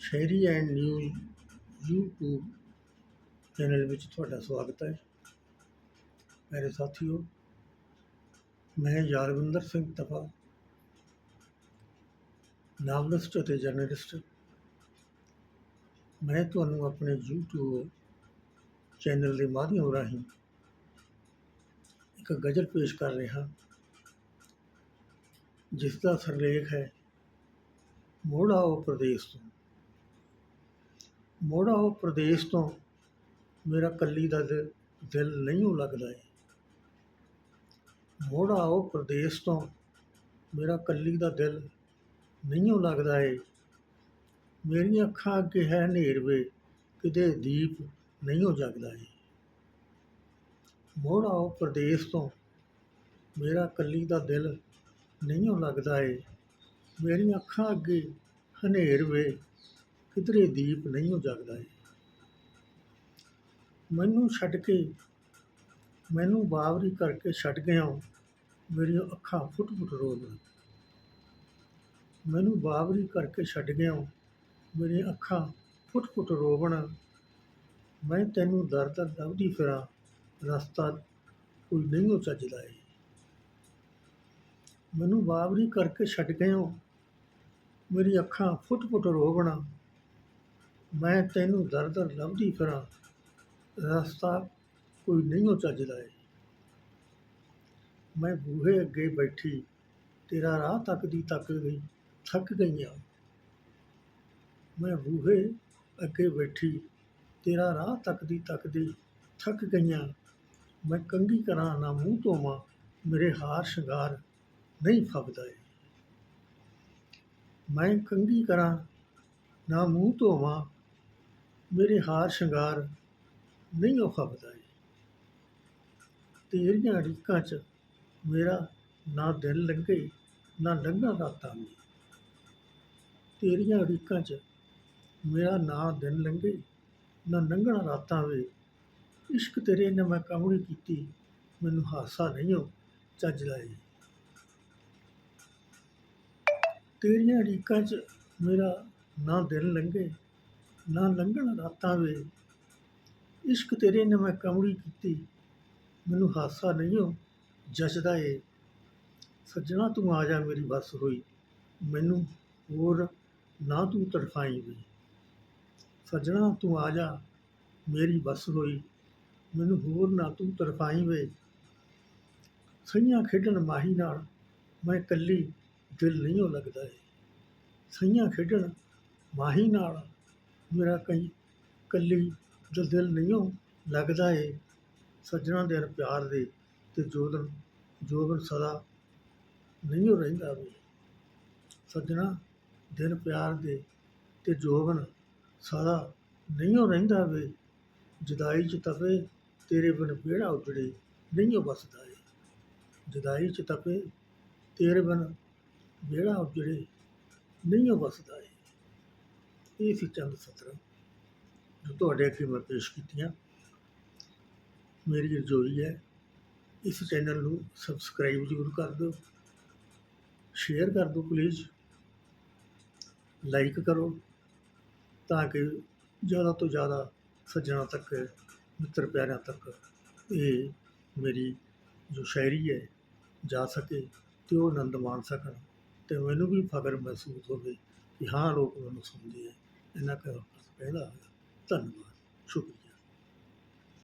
ਸ਼ਾਇਰੀ and news YouTube channel ਵਿੱਚ ਤੁਹਾਡਾ ਸਵਾਗਤ ਹੈ। ਮੇਰੇ ਸਾਥੀਓ, ਮੈਂ ਯਾਰਵਿੰਦਰ ਸਿੰਘ ਤਫਾ ਨਾਵਲਿਸਟ ਅਤੇ ਜਰਨਲਿਸਟ। ਮੈਂ ਤੁਹਾਨੂੰ ਆਪਣੇ YouTube ਚੈਨਲ ਦੇ ਮਾਧਿਅਮ ਰਾਹੀਂ ਇੱਕ ਗਜ਼ਲ ਪੇਸ਼ ਕਰ ਰਿਹਾ ਜਿਸ ਦਾ ਸਿਰਲੇਖ ਹੈ, ਮੋੜਾ ਉਹ ਪ੍ਰਦੇਸ਼ ਤੋਂ। ਮੋੜਾ ਉਹ ਪ੍ਰਦੇਸ਼ ਤੋਂ ਮੇਰਾ ਕੱਲੀ ਦਾ ਦਿ- ਦਿਲ ਨਹੀਂ ਓ ਲੱਗਦਾ ਏ। ਮੋੜਾ ਉਹ ਪ੍ਰਦੇਸ਼ ਤੋਂ ਮੇਰਾ ਕੱਲੀ ਦਾ ਦਿਲ ਨਹੀਂ ਓ ਲੱਗਦਾ ਏ। ਮੇਰੀਆਂ ਅੱਖਾਂ ਅੱਗੇ ਹੈ ਹਨੇਰ ਵੇ ਕਿਤੇ ਦੀਪ ਨਹੀਂ ਓ ਜਗਦਾ ਏ। ਮੋੜਾ ਉਹ ਪ੍ਰਦੇਸ਼ ਤੋਂ ਮੇਰਾ ਕੱਲੀ ਦਾ ਦਿਲ ਨਹੀਂ ਓ ਲੱਗਦਾ ਏ। ਮੇਰੀਆਂ ਅੱਖਾਂ ਅੱਗੇ ਹਨੇਰ ਵੇ ਕਿਧਰੇ ਦੀਪ ਨਹੀਂ ਓ ਜਗਦਾ ਏ। ਮੈਨੂੰ ਛੱਡ ਕੇ, ਮੈਨੂੰ ਬਾਵਰੀ ਕਰਕੇ ਛੱਡ ਗਿਆ ਮੇਰੀਆਂ ਅੱਖਾਂ ਫੁੱਟ ਫੁੱਟ ਰੋ ਰੋਣ ਮੈਨੂੰ ਬਾਵਰੀ ਕਰਕੇ ਛੱਡ ਗਿਆ ਮੇਰੀਆਂ ਅੱਖਾਂ ਫੁੱਟ ਫੁੱਟ ਰੋਵਣ। ਮੈਂ ਤੈਨੂੰ ਦਰ ਦਰ ਲੱਭਦੀ ਫਿਰਾਂ। ਰਸਤਾ ਕੋਈ ਨਹੀਂ ਓ ਚੱਜਦਾ ਏ। ਮੈਨੂੰ ਬਾਵਰੀ ਕਰਕੇ ਛੱਡ ਗਏ ਹੋ ਮੇਰੀ ਅੱਖਾਂ ਫੁੱਟ ਫੁੱਟ ਰੋਵਣਾ। ਮੈਂ ਤੈਨੂੰ ਦਰ ਦਰ ਲੱਭਦੀ ਫਿਰਾਂ। ਰਸਤਾ ਕੋਈ ਨਹੀਂ ਓ ਚੱਜਦਾ ਏ। ਮੈਂ ਬੂਹੇ ਅੱਗੇ ਬੈਠੀ, ਤੇਰਾ ਰਾਹ ਤੱਕਦੀ ਤੱਕਦੀ ਥੱਕ ਗਈਆਂ। ਮੈਂ ਬੂਹੇ ਅੱਗੇ ਬੈਠੀ, ਤੇਰਾ ਰਾਹ ਤੱਕਦੀ ਤੱਕਦੀ ਥੱਕ ਗਈਆਂ। ਮੈਂ ਕੰਗੀ ਕਰਾਂ ਨਾ ਮੂੰਹ ਧੋਵਾਂ, ਮੇਰੇ ਹਾਰ ਸ਼ਿੰਗਾਰ ਨਹੀਂ ਫੱਬਦਾ ਏ। ਮੈਂ ਕੰਗੀ ਕਰਾਂ, ਨਾ ਮੂੰਹ ਧੋਵਾਂ ਮੇਰੇ ਹਾਰ ਸ਼ਿੰਗਾਰ ਨਹੀਂ ਉਹ ਫੱਬਦਾ ਏ ਤੇਰੀਆਂ ਅੜੀਕਾਂ 'ਚ ਮੇਰਾ ਨਾ ਦਿਲ ਲੰਘੇ ਨਾ ਲੰਘਾ ਰਾਤਾਂ ਵੀ ਤੇਰੀਆਂ ਅੜੀਕਾਂ 'ਚ ਮੇਰਾ ਨਾ ਦਿਨ ਲੰਘੇ ਨਾ ਲੰਘਣਾ ਰਾਤਾਂ ਵੇ। ਇਸ਼ਕ ਤੇਰੇ ਨੇ ਮੈਂ ਕਮੜੀ ਕੀਤੀ, ਮੈਨੂੰ ਹਾਸਾ ਨਹੀਂ ਹੋ ਚੱਜਦਾ ਏ ਤੇਰੀਆਂ ਰੀਕਾਂ 'ਚ ਮੇਰਾ ਨਾ ਦਿਨ ਲੰਘੇ ਨਾ ਲੰਘਣ ਰਾਤਾਂ ਵੇ ਇਸ਼ਕ ਤੇਰੇ ਨੇ ਮੈਂ ਕਮੜੀ ਕੀਤੀ। ਮੈਨੂੰ ਹਾਸਾ ਨਹੀਂ ਹੋ ਜਚਦਾ ਏ। ਸੱਜਣਾ, ਤੂੰ ਆ ਜਾ ਮੇਰੀ ਬੱਸ ਹੋਈ ਮੈਨੂੰ ਹੋਰ ਨਾ ਤੂੰ ਤੜਫਾਈ ਵੇ ਸੱਜਣਾ, ਤੂੰ ਆ ਜਾ ਮੇਰੀ ਬੱਸ ਹੋਈ ਮੈਨੂੰ ਹੋਰ ਨਾ ਤੂੰ ਤੜਫਾਈ ਵੇ ਸਈਆਂ ਖੇਡਣ ਮਾਹੀ ਨਾਲ ਮੈਂ ਕੱਲੀ ਦਿਲ ਨਹੀਂ ਓ ਲੱਗਦਾ ਏ। ਸਈਆਂ ਖੇਡਣ ਮਾਹੀ ਨਾਲ ਮੇਰਾ ਕਈ ਇਕੱਲੀ ਦਾ ਦਿਲ ਨਹੀਂ ਓ ਲੱਗਦਾ ਏ। ਸੱਜਣਾ ਦੇ ਪਿਆਰ ਦੇ ਅਤੇ ਜੋਦਨ ਜੋਬਨ ਸਦਾ ਨਹੀਂ ਓ ਰਹਿੰਦਾ ਵੇ। ਸੱਜਣਾ ਦਿਨ ਪਿਆਰ ਦੇ ਅਤੇ ਜੋਬਨ ਸਦਾ ਨਹੀਂ ਓ ਰਹਿੰਦਾ ਵੇ। ਜੁਦਾਈ ਚ ਤਪੇ ਤੇਰੇ ਬਿਨ ਵਿਹੜਾ ਉਜੜੇ ਨਹੀਂ ਓ ਬਸਦਾ ਏ। ਜੁਦਾਈ ਚ ਤਪੇ ਤੇਰੇ ਬਿਨ ਵਿਹੜਾ ਉਜੜੇ ਨਹੀਂ ਓ ਬਸਦਾ ਏ। ਇਹ ਸੀ ਚੰਦ ਸਤਰਾਂ? ਜੋ ਤੁਹਾਡੇ ਅੱਗੇ ਮੈਂ ਪੇਸ਼ ਕੀਤੀਆਂ। ਮੇਰੀ ਰਜੋਈ ਹੈ, ਇਸ ਚੈਨਲ ਨੂੰ ਸਬਸਕ੍ਰਾਈਬ ਜ਼ਰੂਰ ਕਰ ਦਿਓ। ਸ਼ੇਅਰ ਕਰ ਦਿਓ ਪਲੀਜ਼ ਲਾਈਕ ਕਰੋ, ਤਾਂ ਕਿ ਜ਼ਿਆਦਾ ਤੋਂ ਜ਼ਿਆਦਾ ਸੱਜਣਾ ਤੱਕ, ਮਿੱਤਰ ਪਿਆਰਿਆਂ ਤੱਕ ਇਹ ਮੇਰੀ ਜੋ ਸ਼ਾਇਰੀ ਹੈ, ਜਾ ਸਕੇ ਤੇ ਉਹ ਆਨੰਦ ਮਾਣ ਸਕਣ ਤੇ ਮੈਨੂੰ ਵੀ ਫਖਰ ਮਹਿਸੂਸ ਹੋਵੇ ਕਿ ਹਾਂ, ਲੋਕ ਮੈਨੂੰ ਸੁਣਦੇ ਆ। ਇਹਨਾਂ ਕਰ ਕਹਿੰਦਾ ਧੰਨਵਾਦ। ਸ਼ੁਕਰੀਆ।